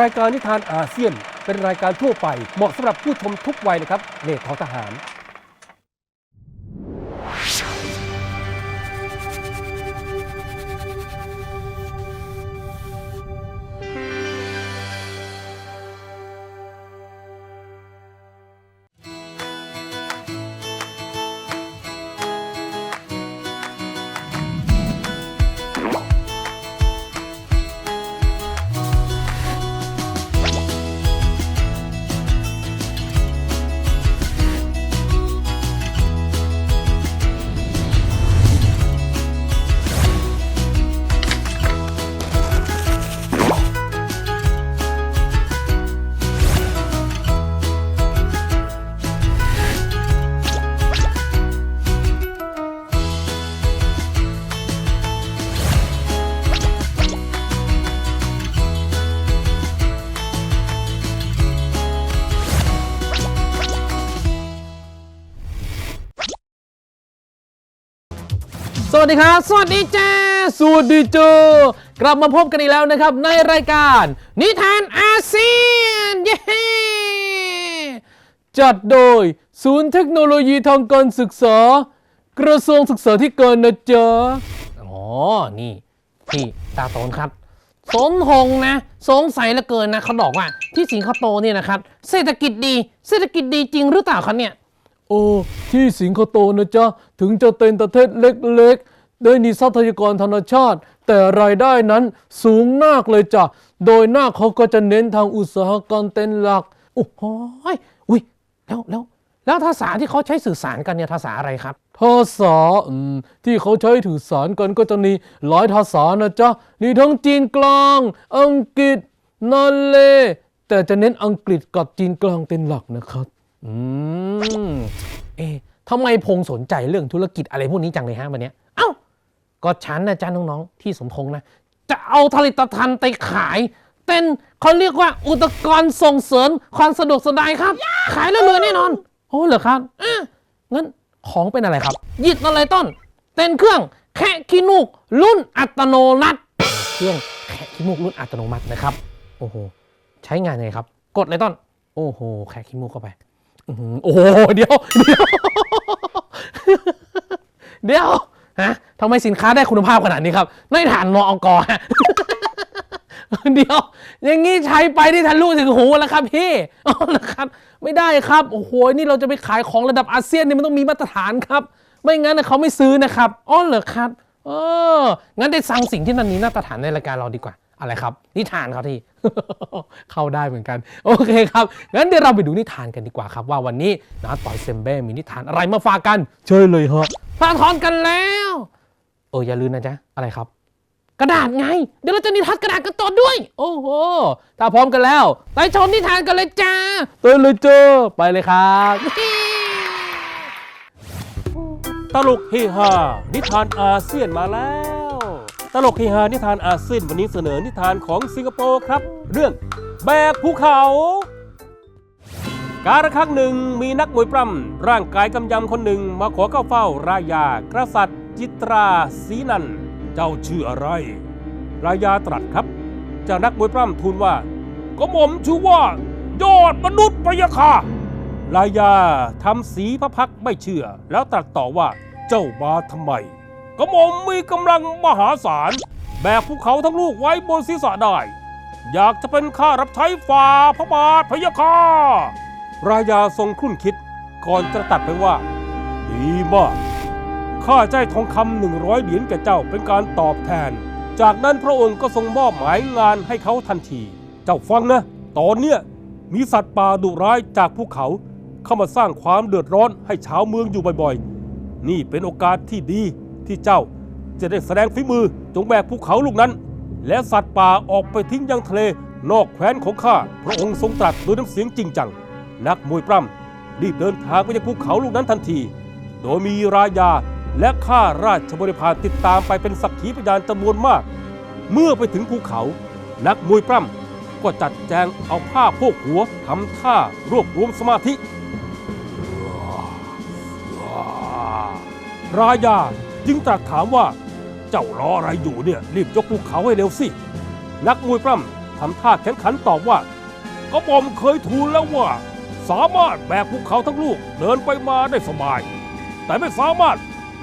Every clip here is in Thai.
รายการนิทานอาเซียนเป็นรายการทั่วไปเหมาะสำหรับผู้ชมทุกวัยนะครับเลขทอทหาร วัสดีครับ สวัสดีจ้าสวัสดีเจ้ากลับมาพบกันอีกแล้วนะครับ ในรายการ นิทานอาเซียน เย้จัดโดย ศูนย์เทคโนโลยีทางการศึกษา กระทรวงศึกษาธิการนะเจ๊ะอ๋อ นี่พี่ตาโตนครับ สมหงนะ สงสัยเหลือเกินนะเขาบอกว่าที่สิงคโปร์เนี่ยนะครับ เศรษฐกิจดี เศรษฐกิจดีจริงหรือเปล่าครับเนี่ย โอ้ที่สิงคโปร์นะจ๊ะ ถึงจะเป็นประเทศเล็กๆ ได้มีทรัพยากรธรรมชาติ แต่รายได้นั้นสูงมากเลยจ้ะ โดยหน้าเขาก็จะเน้นทางอุตสาหกรรมเป็นหลัก โอ้โหยอุ้ยแล้วแล้วแล้วภาษาที่เขาใช้สื่อสารกันเนี่ยภาษาอะไรครับภาษาอืมที่เขาใช้สื่อสารกันก็จะมีหลายภาษานะจ๊ะมีทั้งจีนกลาง อังกฤษนาเลแต่จะเน้นอังกฤษกับจีนกลางเป็นหลักนะครับอืมเอ๊ะทำไมพงสนใจเรื่องธุรกิจอะไรพวกนี้จังเลยฮะวันเนี้ยเอ้า ก็ฉันนะจ๊ะน้องๆ ที่สมพงษ์นะ จะเอาผลิตภัณฑ์ไปขาย เป็นเขาเรียกว่าอุปกรณ์ส่งเสริมความสะดวกสบายครับ ขายแล้วรวยแน่นอน โอ้เหรอครับอะงั้นของเป็นอะไรครับ หยิบอะไรต้น เป็นเครื่องแคะขี้มูกรุ่นอัตโนมัติ เครื่องแคะขี้มูกรุ่นอัตโนมัตินะครับ โอ้โห ใช้งานไงครับ กดเลยต้น โอ้โห แคะขี้มูกเข้าไปอื้อหือโอ้โห เดี๋ยว เดี๋ยว เดี๋ยว ฮะทำไมสินค้าได้คุณภาพขนาดนี้ครับไม่ฐานรองกฮะเดียว อย่างงี้ใช้ไปที่ทะลุถึงหูแล้วครับพี่อ๋อเหรอครับไม่ได้ครับโอ้โหนี่เราจะไปขายของระดับอาเซียนเนี่ยมันต้องมีมาตรฐานครับ ไม่งั้นเขาไม่ซื้อนะครับอ๋อเหรอครับ เอองั้นได้สั่งสิ่งที่มันมีมาตรฐานในรายการเราดีกว่า อะไรครับ นิทานครับที่ เข้าได้เหมือนกัน โอเคครับ งั้นเดี๋ยวเราไปดูนิทานกันดีกว่าครับ ว่าวันนี้นะต่อยเซมเบ้มีนิทานอะไรมาฝากกัน เชิญเลยฮะพาทอนกันแล้ว เอออย่าลืมนะจ๊ะ อะไรครับ กระดาษไง เดี๋ยวเราจะนิทานกระดาษกันต่อด้วย โอ้โห ถ้าพร้อมกันแล้ว ไปชมนิทานกันเลยจ้าเต้นเลยเจ้าไปเลยครับ ตลกเฮฮานิทานอาเซียนมาแล้ว ตลกเฮฮานิทานอาเซียนวันนี้เสนอนิทานของสิงคโปร์ครับ เรื่องแบกภูเขา การะครั้งหนึ่งมีนักมวยปล้ำร่างกายกำยำคนหนึ่งมาขอเข้าเฝ้ารายากษัตริย์ จิตราสีนันเจ้าชื่ออะไร รายาตรัสครับเจ้านักมวยปล้ำทูลว่าก็หม่อมชื่อว่ายอดมนุษย์พยาค่ะลายาทำสีพระพักไม่เชื่อ แล้วตรัสต่อว่าเจ้ามาทำไม กระหม่อมมีกำลังมหาศาล แบกภูเขาทั้งลูกไว้บนศีรษะได้ อยากจะเป็นข้ารับใช้ฝ่าพระบาทพยาค่ะรายาทรงครุ่นคิดก่อนจะตัดไปว่า ดีมากข้าใจทองคำหนึ่งร้อยเหรียญแก่เจ้าเป็นการตอบแทน จากนั้นพระองค์ก็ทรงมอบหมายงานให้เขาทันที เจ้าฟังนะ ตอนเนี้ยมีสัตว์ป่าดุร้ายจากภูเขา เข้ามาสร้างความเดือดร้อนให้ชาวเมืองอยู่บ่อยๆ นี่เป็นโอกาสที่ดี ที่เจ้าจะได้แสดงฝีมือจงแบกภูเขาลูกนั้น และสัตว์ป่าออกไปทิ้งยังทะเล นอกแคว้นของข้าพระองค์ทรงตรัสด้วยน้ำเสียงจริงจัง นักมวยปล้ำรีบเดินทางไปยังภูเขาลูกนั้นทันที โดยมีรายาและข้าราชบริพารติดตามไปเป็นสักขีพยานจำนวนมาก เมื่อไปถึงภูเขา นักมวยปล้ำก็จัดแจงเอาผ้าโพกหัวทำท่ารวบรวมสมาธิรายา จึงตรัสถามว่าเจ้ารออะไรอยู่เนี่ยรีบยกภูเขาให้เร็วสิ นักมวยปล้ำทำท่าแข็งขันตอบว่าก็ผมเคยทูลแล้วว่า สามารถแบกภูเขาทั้งลูกเดินไปมาได้สบาย แต่ไม่สามารถ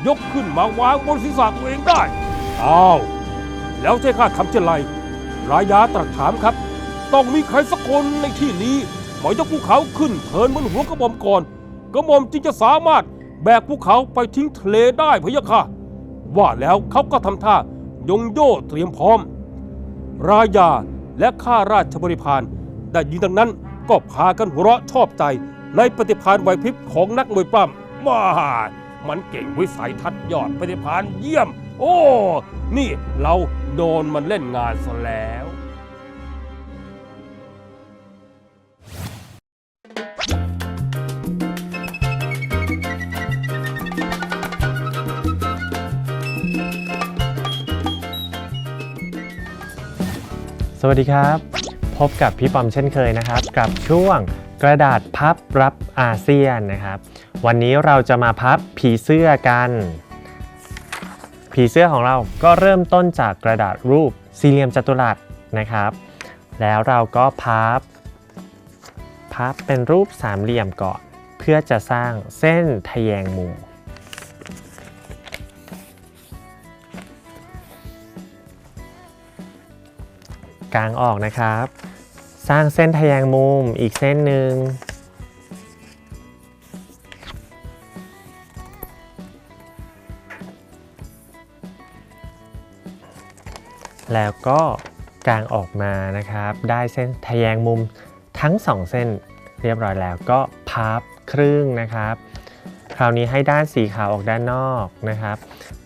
ยกขึ้นมาวางบนศีรษะตัวเองได้อ้าวแล้วใช่ข้าทำเช่นไรรายาตรัสถามครับ ต้องมีใครสักคนในที่นี้มายกภูเขาขึ้นเทินบนหัวกระหม่อมก่อนกระหม่อมจึงจะสามารถ แบกภูเขาไปทิ้งทะเลได้พะยะค่ะ ว่าแล้วเขาก็ทำท่ายงโย่เตรียมพร้อม รายาและข้าราชบริพารได้ยินดังนั้นก็พากันหัวเราะชอบใจในปฏิภาณไหวพริบของนักมวยปล้ำว้ามันเก่งวิสัยทัศน์ยอดปฏิภาณเยี่ยม โอ้ นี่เราโดนมันเล่นงานซะแล้ว สวัสดีครับ พบกับพี่ปอมเช่นเคยนะครับ กับช่วงกระดาษพับรับอาเซียนนะครับ วันนี้เราจะมาพับผีเสื้อกัน ผีเสื้อของเราก็เริ่มต้นจากกระดาษรูปสี่เหลี่ยมจัตุรัสนะครับ แล้วเราก็พับ พับเป็นรูปสามเหลี่ยมก่อน เพื่อจะสร้างเส้นทะแยงมุม กลางออกนะครับ สร้างเส้นทะแยงมุมอีกเส้นหนึ่งแล้วก็กางออกมานะครับ ได้เส้นทะแยงมุมทั้งสองเส้นเรียบร้อยแล้วก็พับครึ่งนะครับ คราวนี้ให้ด้านสีขาวออกด้านนอกนะครับ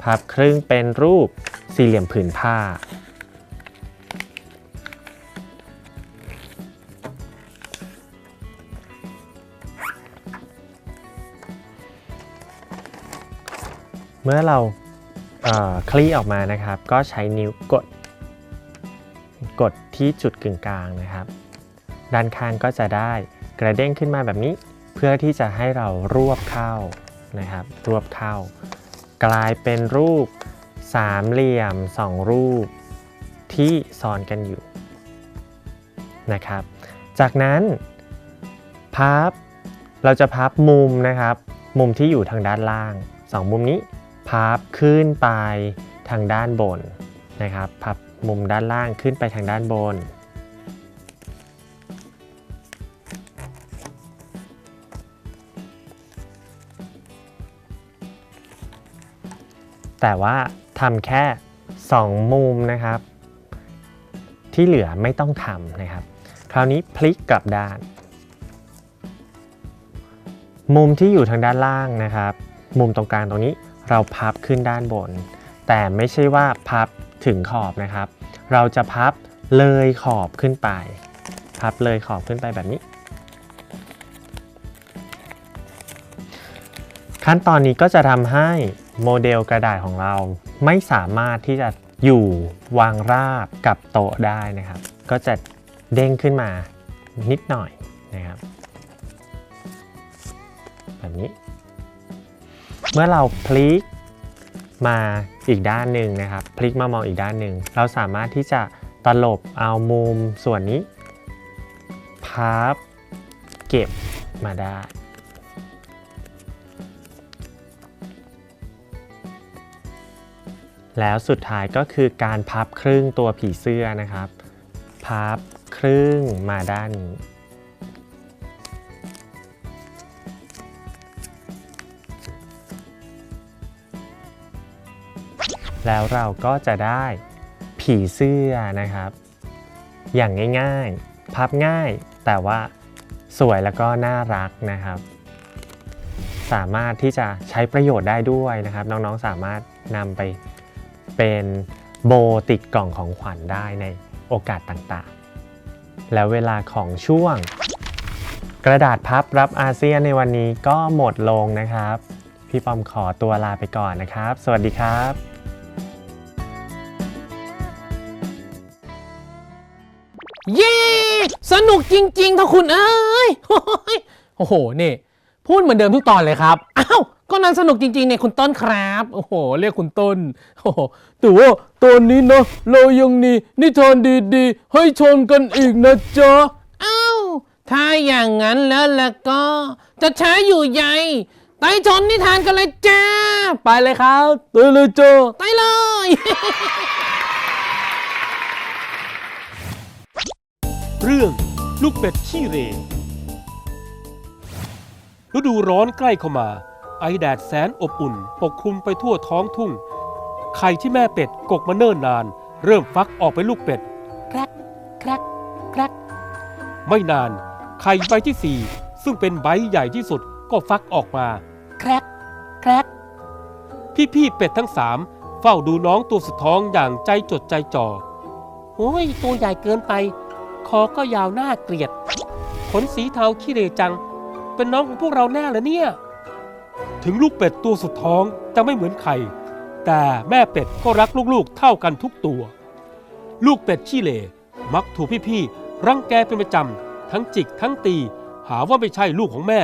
พับครึ่งเป็นรูปสี่เหลี่ยมผืนผ้า เมื่อเราเคลี่ออกมานะครับ ก็ใช้นิ้วกด กดที่จุดกึ่งกลางนะครับ ด้านข้างก็จะได้กระเด้งขึ้นมาแบบนี้ เพื่อที่จะให้เรารวบเข้านะครับ รวบเข้า กลายเป็นรูปสามเหลี่ยมสองรูปที่ซ้อนกันอยู่นะครับ จากนั้นพับเราจะพับมุมนะครับ มุมที่อยู่ทางด้านล่างสองมุมนี้ พับขึ้นไปทางด้านบนนะครับพับมุมด้านล่างขึ้นไปทางด้านบน แต่ว่าทำแค่ 2 มุมนะครับ ที่เหลือไม่ต้องทำนะครับ คราวนี้พลิกกลับด้าน มุมที่อยู่ทางด้านล่างนะครับ มุมตรงกลางตรงนี้ เราพับขึ้นด้านบน แต่ไม่ใช่ว่าพับถึงขอบนะครับ เราจะพับเลยขอบขึ้นไป พับเลยขอบขึ้นไปแบบนี้ ขั้นตอนนี้ก็จะทำให้โมเดลกระดาษของเราไม่สามารถที่จะอยู่วางราบกับโต๊ะได้นะครับ ก็จะเด้งขึ้นมานิดหน่อยนะครับแบบนี้ เมื่อเราพลิกมาอีกด้านหนึ่งนะครับ พลิกมามองอีกด้านหนึ่ง เราสามารถที่จะตลบเอามุมส่วนนี้ พับ เก็บมาได้ แล้วสุดท้ายก็คือการพับครึ่งตัวผีเสื้อนะครับ พับครึ่งมาด้านนี้ แล้วเราก็จะได้ผีเสื้อนะครับ อย่างง่ายๆ พับง่ายแต่ว่าสวยแล้วก็น่ารักนะครับ สามารถที่จะใช้ประโยชน์ได้ด้วยนะครับ น้องๆสามารถนำไปเป็นโบติดกล่องของขวัญได้ในโอกาสต่างๆ แล้วเวลาของช่วง กระดาษพับรับอาเซียนในวันนี้ก็หมดลงนะครับ พี่ปอมขอตัวลาไปก่อนนะครับ สวัสดีครับ นุกจริงๆท่าคุณเอ้ยโอ้โหนี่ พูดเหมือนเดิมทุกตอนเลยครับอ้าวก็นั้นสนุกจริงๆเนี่ยคุณต้นครับ โอ้โห เรียกคุณต้น โอ้โหแต่ว่าตอนนี้นะเรายังมีนิทานดีๆ ให้ชมกันอีกนะจ๊ะอ้าวถ้าอย่างนั้นแล้วล่ะก็ จะช้าอยู่ใหญ่ไปชนนิทานกันเลยจ้า ไปเลยครับไปเลยจ้าไปเลยเรื่อง ลูกเป็ดขี้เหรฤดูร้อนใกล้เข้ามา ไอแดดแสนอบอุ่น ปกคลุมไปทั่วท้องทุ่ง ไข่ที่แม่เป็ดกกมาเนิ่นนาน เริ่มฟักออกเป็นลูกเป็ด แครกแครกแครกไม่นาน ไข่ใบที่สี่ซึ่งเป็นใบใหญ่ที่สุดก็ฟักออกมา แครกแครกพี่ๆเป็ดทั้งสามเฝ้าดูน้องตัวสุดท้องอย่างใจจดใจจ่อโอ้ยตัวใหญ่เกินไป คอก็ยาวหน้าเกลียด ขนสีเทาขี้เรจัง เป็นน้องของพวกเราแน่เหรอเนี่ย ถึงลูกเป็ดตัวสุดท้องจะไม่เหมือนใครแต่แม่เป็ดก็รักลูกๆเท่ากันทุกตัว ลูกเป็ดขี้เหร่มักถูกพี่ๆรังแกเป็นประจำทั้งจิกทั้งตี หาว่าไม่ใช่ลูกของแม่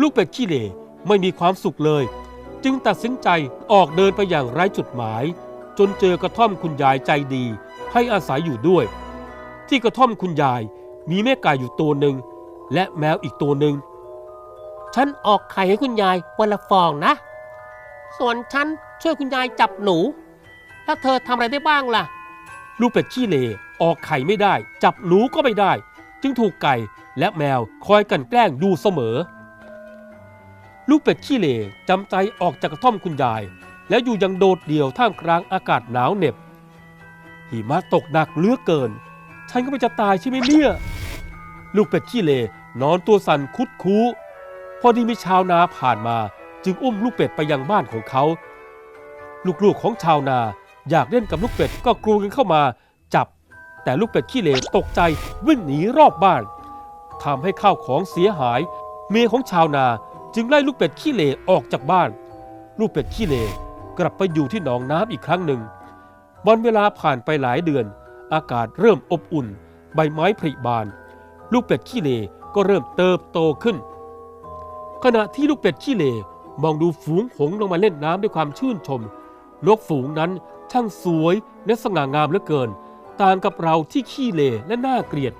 ลูกเป็ดขี้เหร่ไม่มีความสุขเลย จึงตัดสินใจออกเดินไปอย่างไร้จุดหมาย จนเจอกระท่อมคุณยายใจดี ให้อาศัยอยู่ด้วย ที่กระท่อมคุณยายมีแม่ไก่อยู่ตัวหนึ่งและแมวอีกตัวหนึ่ง ฉันออกไข่ให้คุณยายวันละฟองนะ ส่วนฉันช่วยคุณยายจับหนู แล้วเธอทำอะไรได้บ้างล่ะ ลูกเป็ดขี้เลออกไข่ไม่ได้ จับหนูก็ไม่ได้ จึงถูกไก่และแมวคอยกันแกล้งอยู่เสมอ ลูกเป็ดขี้เหร่จำใจออกจากกระท่อมคุณยาย แล้วอยู่อยังโดดเดี่ยวท่ามกลางอากาศหนาวเหน็บหิมะตกหนักเลือเกิน ฉันก็ไม่จะตายใช่ไหมเนี่ยลูกเป็ดขี้เหร่นอนตัวสั่นคุดคู้พอดีมีชาวนาผ่านมา จึงอุ้มลูกเป็ดไปยังบ้านของเขา ลูกๆของชาวนาอยากเล่นกับลูกเป็ดก็กรูกันเข้ามาจับ แต่ลูกเป็ดขี้เหร่ตกใจวิ่งหนีรอบบ้านทำให้ข้าวของเสียหาย เมียของชาวนาจึงไล่ลูกเป็ดขี้เหร่ออกจากบ้าน ลูกเป็ดขี้เหร่กลับไปอยู่ที่หนองน้ำอีกครั้งหนึ่งวันเวลาผ่านไปหลายเดือน อากาศเริ่มอบอุ่น ใบไม้ผลิบาน ลูกเป็ดขี้เหร่ก็เริ่มเติบโตขึ้น ขณะที่ลูกเป็ดขี้เหร่มองดูฝูงหงลงมาเล่นน้ำด้วยความชื่นชมนกฝูงนั้นช่างสวยและสง่างามเหลือเกิน ต่างกับเราที่ขี้เหร่และน่าเกลียด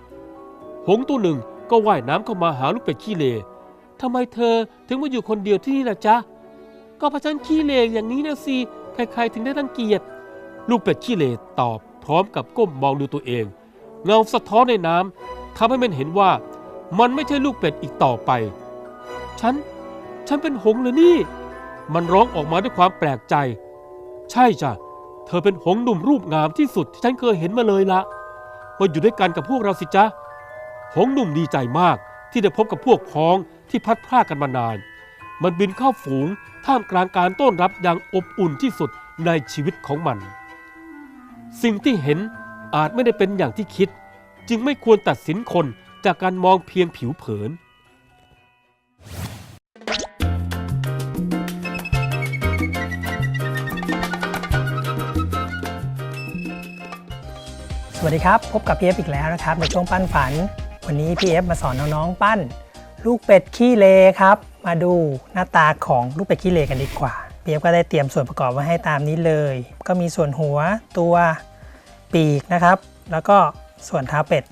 หงตัวหนึ่งก็ว่ายน้ำเข้ามาหาลูกเป็ดขี้เหร่ทำไมเธอถึงมาอยู่คนเดียวที่นี่ล่ะจ๊ะ ก็เพราะฉันขี้เหร่อย่างนี้นะสิ ใครๆถึงได้รังเกียจ ลูกเป็ดขี้เหร่ตอบ พร้อมกับก้มมองดูตัวเอง เงาสะท้อนในน้ำทำให้มันเห็นว่ามันไม่ใช่ลูกเป็ดอีกต่อไป ฉัน ฉันเป็นหงส์เหรอนี่ มันร้องออกมาด้วยความแปลกใจ ใช่จ้ะ เธอเป็นหงส์หนุ่มรูปงามที่สุดที่ฉันเคยเห็นมาเลยละมาอยู่ด้วยกันกับพวกเราสิจ๊ะ หงส์หนุ่มดีใจมากที่ได้พบกับพวกพ้องที่พัดพรากกันมานาน มันบินเข้าฝูงท่ามกลางการต้อนรับอย่างอบอุ่นที่สุดในชีวิตของมัน สิ่งที่เห็นอาจไม่ได้เป็นอย่างที่คิด จึงไม่ควรตัดสินคนจากการมองเพียงผิวเผิน สวัสดีครับ พบกับพีเอฟอีกแล้วนะครับ ในช่วงปั้นฝัน วันนี้พีเอฟมาสอนน้องๆปั้น ลูกเป็ดขี้เลครับ มาดูหน้าตาของลูกเป็ดขี้เลกันดีกว่า พีเอฟก็ได้เตรียมส่วนประกอบไว้ให้ตามนี้เลย ก็มีส่วนหัวตัวปีกนะครับ แล้วก็ส่วนเท้าเป็ด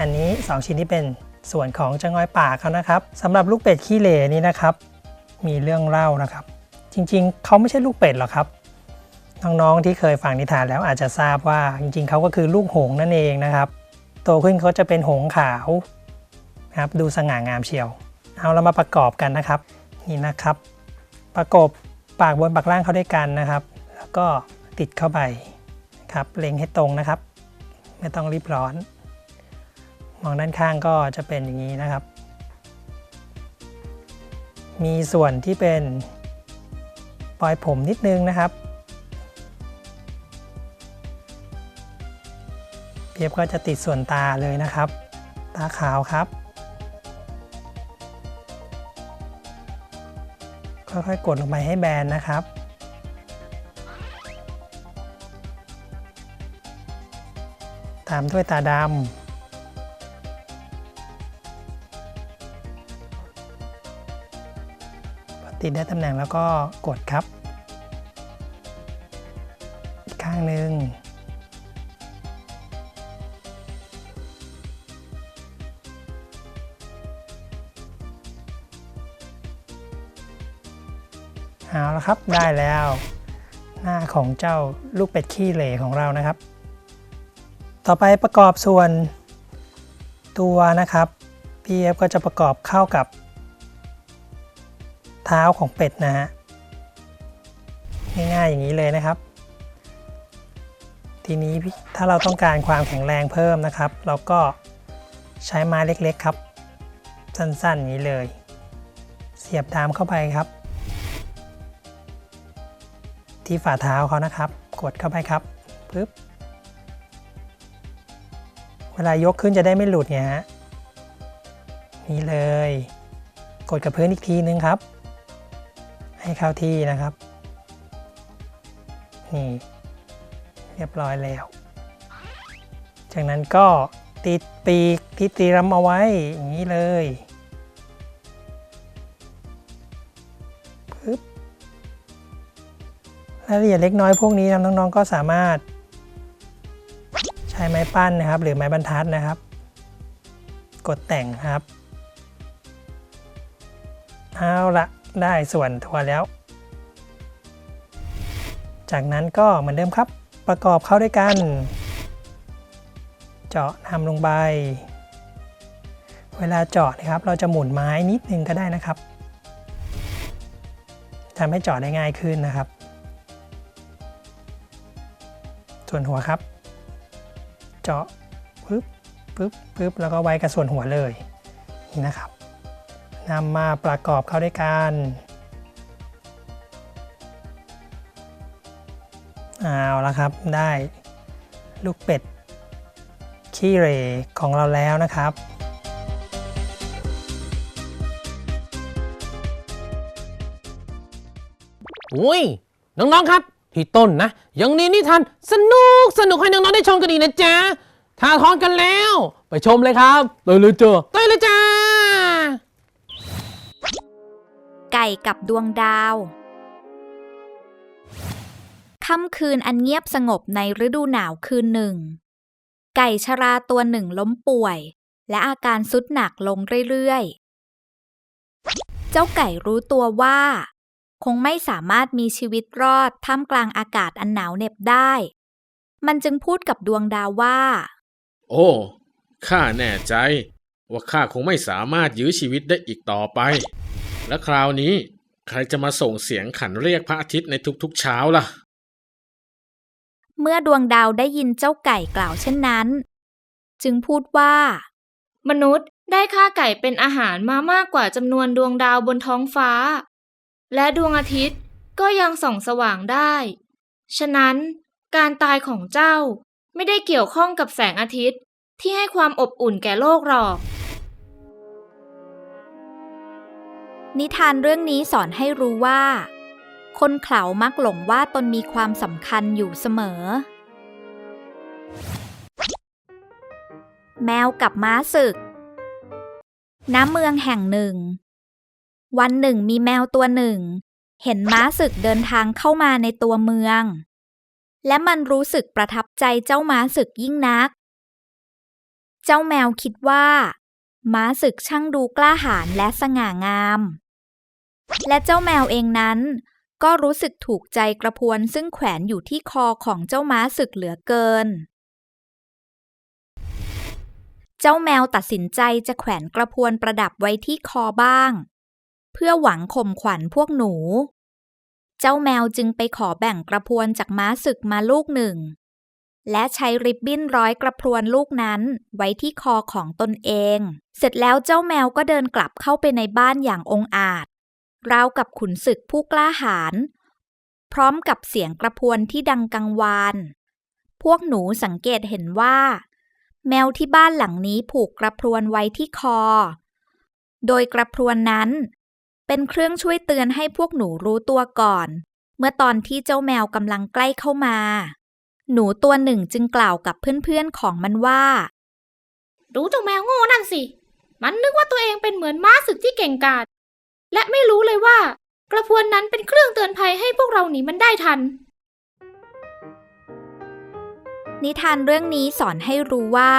อันนี้ 2 ชิ้นที่เป็นส่วนของจะงอยปากเขานะครับสำหรับลูกเป็ดขี้เลนี้นะครับ มีเรื่องเล่านะครับ จริงๆ เขาไม่ใช่ลูกเป็ดหรอกครับน้องๆที่เคยฟังนิทานแล้วอาจจะทราบว่าจริงๆเขาก็คือลูกหงส์นั่นเองนะครับ โตขึ้นเขาจะเป็นหงส์ขาวครับดูสง่างามเชียว เอาเรามาประกอบกันนะครับ นี่นะครับ ประกบ ปากบนปากล่างเข้าด้วยกันนะครับ แล้วก็ติดเข้าไปครับเล็งให้ตรงนะครับ ไม่ต้องรีบร้อน มองด้านข้างก็จะเป็นอย่างนี้นะครับ มีส่วนที่เป็นปลอยผมนิดนึงนะครับเพียบก็จะติดส่วนตาเลยนะครับ ตาขาวครับ ค่อยๆกดลงไปให้แบนนะครับ ตามด้วยตาดำพอติดได้ตำแหน่งแล้วก็กดครับ อีกข้างหนึ่ง ครับได้แล้ว หน้าของเจ้าลูกเป็ดขี้เหร่ของเรานะครับ ต่อไปประกอบส่วนตัวนะครับ PF ก็จะประกอบเข้ากับ เท้าของเป็ดนะฮะง่ายๆอย่างนี้เลยนะครับ ทีนี้ถ้าเราต้องการความแข็งแรงเพิ่มนะครับ เราก็ใช้ไม้เล็กๆครับ สั้นๆอย่างนี้เลย เสียบดามเข้าไปครับ ที่ฝ่าเท้าเขานะครับ กดเข้าไปครับปึ๊บเวลายกขึ้นจะได้ไม่หลุดเนี่ยฮะนี่เลย กดกับพื้นอีกทีนึงครับ ให้เข้าที่นะครับนี่เรียบร้อยแล้ว จากนั้นก็ติดปีกที่เตรียมเอาไว้อย่างนี้เลย รายละเอียดเล็กน้อยพวกนี้นะน้องๆก็สามารถ ใช้ไม้ปั้นนะครับ หรือไม้บรรทัดนะครับ กดแต่งครับเอาละได้ส่วนทัวแล้ว จากนั้นก็เหมือนเดิมครับ ประกอบเข้าด้วยกัน เจาะทำลงไป เวลาเจาะนะครับ เราจะหมุนไม้นิดนึงก็ได้นะครับทำให้เจาะได้ง่ายขึ้นนะครับ ส่วนหัวครับ เจาะปึ๊บปึ๊บปึ๊บแล้วก็ไว้กับส่วนหัวเลยนี่นะครับนำมาประกอบเข้าด้วยกันเอาละครับได้ลูกเป็ดขี้เหร่ของเราแล้วนะครับ อุ้ยน้องๆครับ พี่ต้นนะ ยังมีนิทานสนุกสนุกให้น้องๆได้ชมกันอีกนะจ๊ะถ้าท้องกันแล้ว ไปชมเลยครับเลยเลยเจอได้เลยจ้าไก่กับดวงดาวค่ำคืนอันเงียบสงบในฤดูหนาวคืนหนึ่ง ไก่ชราตัวหนึ่งล้มป่วย และอาการสุดหนักลงเรื่อยๆ เจ้าไก่รู้ตัวว่า คงไม่สามารถมีชีวิตรอดท่ามกลางอากาศอันหนาวเหน็บได้ มันจึงพูดกับดวงดาวว่า โอ้ข้าแน่ใจ ว่าข้าคงไม่สามารถยื้อชีวิตได้อีกต่อไป และคราวนี้ ใครจะมาส่งเสียงขันเรียกพระอาทิตย์ในทุกๆเช้าล่ะ เมื่อดวงดาวได้ยินเจ้าไก่กล่าวเช่นนั้น จึงพูดว่า มนุษย์ได้ฆ่าไก่เป็นอาหารมามากกว่าจำนวนดวงดาวบนท้องฟ้า และดวงอาทิตย์ก็ยังส่องสว่างได้ ฉะนั้นการตายของเจ้าไม่ได้เกี่ยวข้องกับแสงอาทิตย์ที่ให้ความอบอุ่นแก่โลกหรอก นิทานเรื่องนี้สอนให้รู้ว่า คนเขามักหลงว่าตนมีความสำคัญอยู่เสมอ แมวกับม้าศึก น้ำเมืองแห่งหนึ่ง วันหนึ่งมีแมวตัวหนึ่ง เห็นม้าศึกเดินทางเข้ามาในตัวเมือง และมันรู้สึกประทับใจเจ้าม้าศึกยิ่งนัก เจ้าแมวคิดว่า ม้าศึกช่างดูกล้าหาญและสง่างาม และเจ้าแมวเองนั้น ก็รู้สึกถูกใจกระพวนซึ่งแขวนอยู่ที่คอของเจ้าม้าศึกเหลือเกิน เจ้าแมวตัดสินใจจะแขวนกระพวนประดับไว้ที่คอบ้าง เพื่อหวังข่มขวัญพวกหนู เจ้าแมวจึงไปขอแบ่งกระพวนจากม้าศึกมาลูกหนึ่ง และใช้ริบบิ้นร้อยกระพรวนลูกนั้นไว้ที่คอของตนเอง เสร็จแล้วเจ้าแมวก็เดินกลับเข้าไปในบ้านอย่างองอาจ ราวกับขุนศึกผู้กล้าหาญพร้อมกับเสียงกระพวนที่ดังกังวาน พวกหนูสังเกตเห็นว่า แมวที่บ้านหลังนี้ผูกกระพรวนไว้ที่คอ โดยกระพรวนนั้น เป็นเครื่องช่วยเตือนให้พวกหนูรู้ตัวก่อน เมื่อตอนที่เจ้าแมวกำลังใกล้เข้ามา หนูตัวหนึ่งจึงกล่าวกับเพื่อนๆของมันว่า รู้เจ้าแมวโง่นั่นสิ มันนึกว่าตัวเองเป็นเหมือนม้าศึกที่เก่งกาจ และไม่รู้เลยว่า กระพวนนั้นเป็นเครื่องเตือนภัยให้พวกเราหนีมันได้ทัน นิทานเรื่องนี้สอนให้รู้ว่า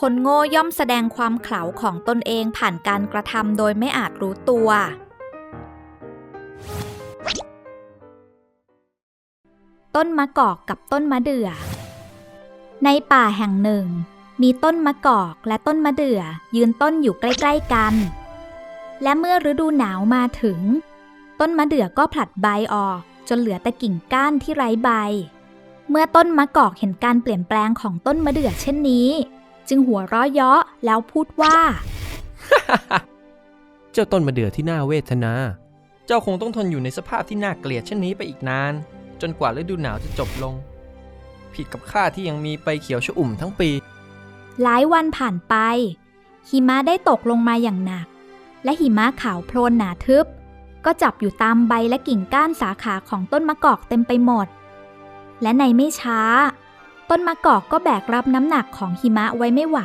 คนโง่ย่อมแสดงความเขลาของตนเองผ่านการกระทำโดยไม่อาจรู้ตัว ต้นมะกอกกับต้นมะเดื่อ ในป่าแห่งหนึ่ง มีต้นมะกอกและต้นมะเดื่อ ยืนต้นอยู่ใกล้ๆกัน และเมื่อฤดูหนาวมาถึง ต้นมะเดื่อก็ผลัดใบออก จนเหลือแต่กิ่งก้านที่ไร้ใบเมื่อต้นมะกอกเห็นการเปลี่ยนแปลงของต้นมะเดื่อเช่นนี้ จึงหัวเราะเยาะแล้วพูดว่า เจ้าต้นมะเดื่อที่น่าเวทนา เจ้าคงต้องทนอยู่ในสภาพที่น่าเกลียดเช่นนี้ไปอีกนาน จนกว่าฤดูหนาวจะจบลง ผิดกับข้าที่ยังมีใบเขียวชอุ่มทั้งปี หลายวันผ่านไป หิมะได้ตกลงมาอย่างหนัก และหิมะขาวโพลนหนาทึบ ก็จับอยู่ตามใบและกิ่งก้านสาขาของต้นมะกอกเต็มไปหมด และในไม่ช้า ต้นมะกอกก็แบกรับน้ำหนักของหิมะไว้ไม่ไหว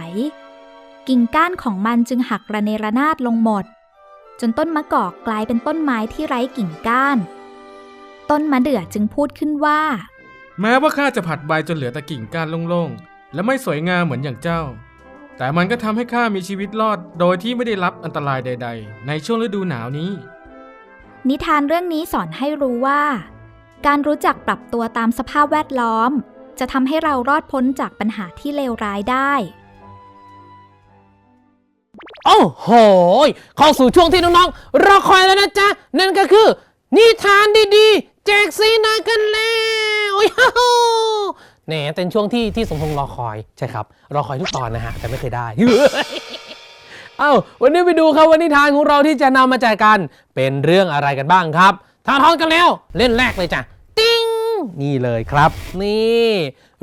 กิ่งก้านของมันจึงหักระเนระนาดลงหมด จนต้นมะกอกกลายเป็นต้นไม้ที่ไร้กิ่งก้าน ต้นมะเดื่อจึงพูดขึ้นว่า แม้ว่าข้าจะผัดใบจนเหลือแต่กิ่งก้านโล่งๆ และไม่สวยงามเหมือนอย่างเจ้า แต่มันก็ทำให้ข้ามีชีวิตรอด โดยที่ไม่ได้รับอันตรายใด ๆ ในช่วงฤดูหนาวนี้ นิทานเรื่องนี้สอนให้รู้ว่า การรู้จักปรับตัวตามสภาพแวดล้อม จะทำให้เรารอดพ้นจากปัญหาที่เลวร้ายได้ โอ้โหยเข้าสู่ช่วงที่น้องๆรอคอยแล้วนะจ๊ะ นั่นก็คือ นิทานดีๆ แจกซีนากันแล้วโอ้ยฮ่าฮูแหน่เป็นช่วงที่ที่สมพงษ์รอคอยใช่ครับ รอคอยทุกตอนนะฮะ แต่ไม่เคยได้ เอ้าวันนี้ไปดูครับว่านิทานของเราที่จะนำมาแจกกัน เป็นเรื่องอะไรกันบ้างครับถ้าทอนกันแล้วเล่นแรกเลยจ้ะ นี่เลยครับ นี่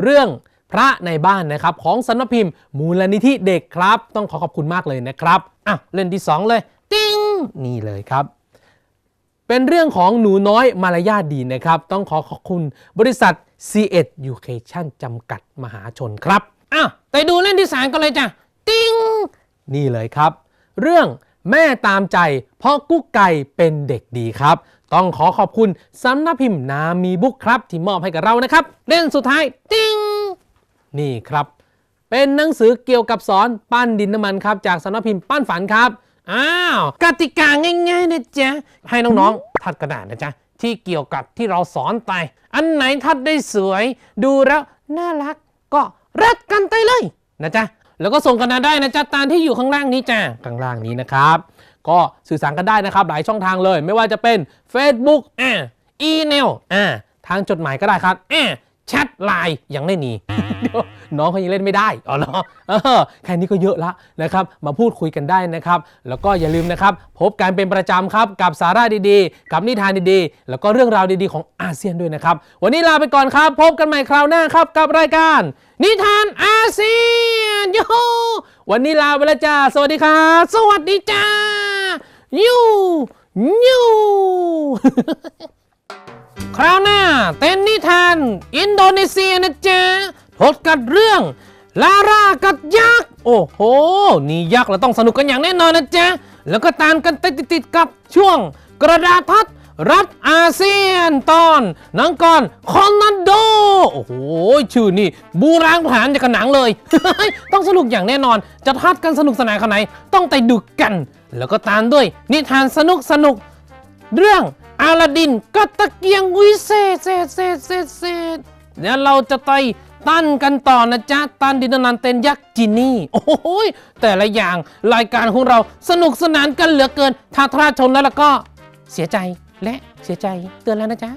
เรื่องพระในบ้านนะครับ ของสำนักพิมพ์ มูลนิธิเด็กครับ ต้องขอขอบคุณมากเลยนะครับอะเล่นที่ 2 เลย ติ้งนี่เลยครับ เป็นเรื่องของหนูน้อยมารยาทดีนะครับ ต้องขอขอบคุณบริษัท c ีเอ็ด Education จำกัดมหาชนครับอะไปดูเล่นที่สามกันเลยจ้ะติ้งนี่เลยครับ เรื่องแม่ตามใจเพราะกุ๊กไก่เป็นเด็กดีครับ ต้องขอขอบคุณสำนักพิมพ์นามีบุ๊กครับ ที่มอบให้กับเรานะครับเล่นสุดท้ายติ้งนี่ครับ เป็นหนังสือเกี่ยวกับสอนปั้นดินน้ำมันครับ จากสำนักพิมพ์ปั้นฝันครับอ้าวกติกาง่ายๆนะจ๊ะให้น้องๆทัดกระดาษนะจ๊ะที่เกี่ยวกับที่เราสอนไป อันไหนทัดได้สวย ดูแล้วน่ารัก ก็รักกันไปเลยนะจ๊ะแล้วก็ส่งกันมาได้นะจ๊ะตามที่อยู่ข้างล่างนี้จ้ะข้างล่างนี้นะครับ ก็สื่อสารกันได้นะครับ หลายช่องทางเลย ไม่ว่าจะเป็น Facebook อ่าอีเมลอ่าทางจดหมายก็ได้ครับอ่า แชทไลน์ยังไม่หนีเดี๋ยวน้องเขายังเล่นไม่ได้อ๋อเหรอเออแค่นี้ก็เยอะละนะครับ มาพูดคุยกันได้นะครับ แล้วก็อย่าลืมนะครับ พบกันเป็นประจำครับ กับสาระดีๆ กับนิทานดีๆ แล้วก็เรื่องราวดีๆ ของอาเซียนด้วยนะครับ วันนี้ลาไปก่อนครับ พบกันใหม่คราวหน้าครับ กับรายการ นิทานอาเซียนโยวันนี้ลาไปแล้วจ้าสวัสดีครับสวัสดีจ้ายูยูคราวหน้าเต้นนิทาน อินโดนีเซียนะจ๊ะทดกัดเรื่อง ลารากัดยักษ์ โอ้โห นี่ยักษ์เราต้องสนุกกันอย่างแน่นอนนะจ๊ะ แล้วก็ตามกันติดๆกับช่วงกระดาษทัดรัฐอาเซียนตอนหนังกรคอนนันโด โอ้โห ชื่อนี่บูรางผานจากหนังเลย ต้องสนุกอย่างแน่นอน จะทัดกันสนุกสนานขนาดไหน ต้องไปดูกัน แล้วก็ตามด้วยนิทานสนุกสนุก เรื่อง อาลาดินก็ตะเกียงวิเศษเศษเศษเศษเศษเดี๋ยวเราจะไปตั้นกันต่อนะจ๊ะ ตันดินนันเตนยักษ์จินี่ โอ้โหยแต่ละอย่างรายการของเราสนุกสนานกันเหลือเกิน ถ้าทราชมแล้วแล้วก็เสียใจและเสียใจเตือนแล้วนะจ๊ะ